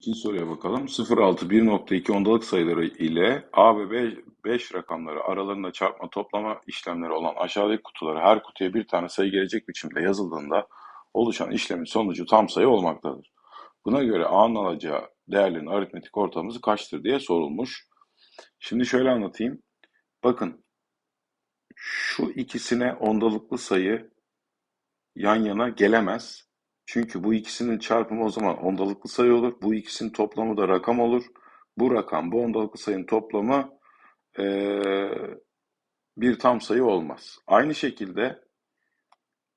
İkinci soruya bakalım. 0,6, 1.2 ondalık sayıları ile A ve B 5 rakamları aralarında çarpma toplama işlemleri olan aşağıdaki kutulara her kutuya bir tane sayı gelecek biçimde yazıldığında oluşan işlemin sonucu tam sayı olmaktadır. Buna göre A'nın alacağı değerlerin aritmetik ortalaması kaçtır diye sorulmuş. Şimdi şöyle anlatayım. Bakın şu ikisine ondalıklı sayı yan yana gelemez. Çünkü bu ikisinin çarpımı o zaman ondalıklı sayı olur. Bu ikisinin toplamı da rakam olur. Bu rakam, bu ondalıklı sayının toplamı eee, bir tam sayı olmaz. Aynı şekilde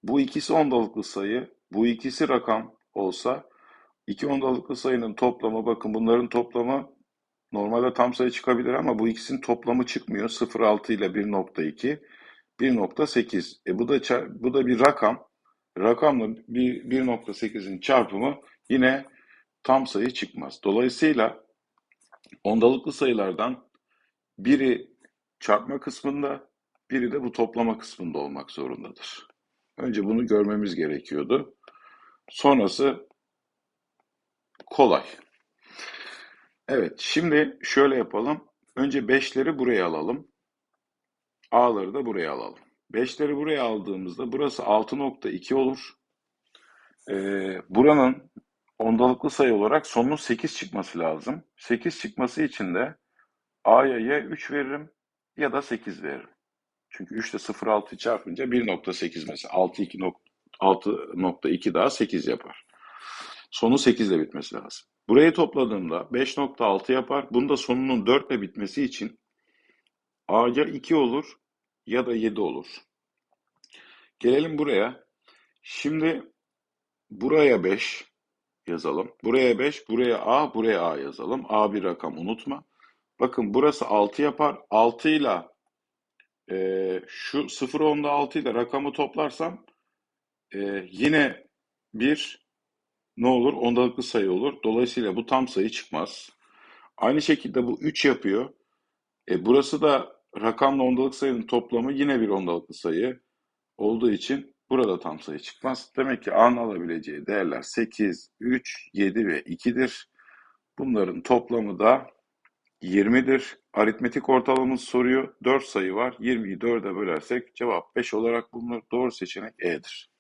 bu ikisi ondalıklı sayı, bu ikisi rakam olsa iki ondalıklı sayının toplamı, bakın bunların toplamı normalde tam sayı çıkabilir ama bu ikisinin toplamı çıkmıyor. 0,6 ile 1.2, 1.8. E bu da bu da bir rakam. Rakamla bir 1.8'in çarpımı yine tam sayı çıkmaz. Dolayısıyla ondalıklı sayılardan biri çarpma kısmında, biri de bu toplama kısmında olmak zorundadır. Önce bunu görmemiz gerekiyordu. Sonrası kolay. Evet, şimdi şöyle yapalım. Önce 5'leri buraya alalım. A'ları da buraya alalım. 5'leri buraya aldığımızda burası 6.2 olur. Ee, buranın ondalıklı sayı olarak sonunun 8 çıkması lazım. 8 çıkması için de A'ya ya 3 veririm ya da 8 veririm. Çünkü 3 ile 0.6'yı çarpınca 1.8 mesela. 6.2 nok- 6.2 daha 8 yapar. Sonu 8 ile bitmesi lazım. Burayı topladığımda 5.6 yapar. Bunda sonunun 4 ile bitmesi için A ya 2 olur ya da 7 olur. Gelelim buraya. Şimdi buraya 5 yazalım. Buraya 5, buraya A, buraya A yazalım. A bir rakam unutma. Bakın burası 6 yapar. 6 ile e, şu 0 10'da 6 ile rakamı toplarsam e, yine bir ne olur? Ondalıklı sayı olur. Dolayısıyla bu tam sayı çıkmaz. Aynı şekilde bu 3 yapıyor. E, burası da rakamla ondalık sayının toplamı yine bir ondalıklı sayı olduğu için burada tam sayı çıkmaz. Demek ki A'nın alabileceği değerler 8, 3, 7 ve 2'dir. Bunların toplamı da 20'dir. Aritmetik ortalamamız soruyor. 4 sayı var. 20'yi 4'e bölersek cevap 5 olarak bulunur. Doğru seçenek E'dir.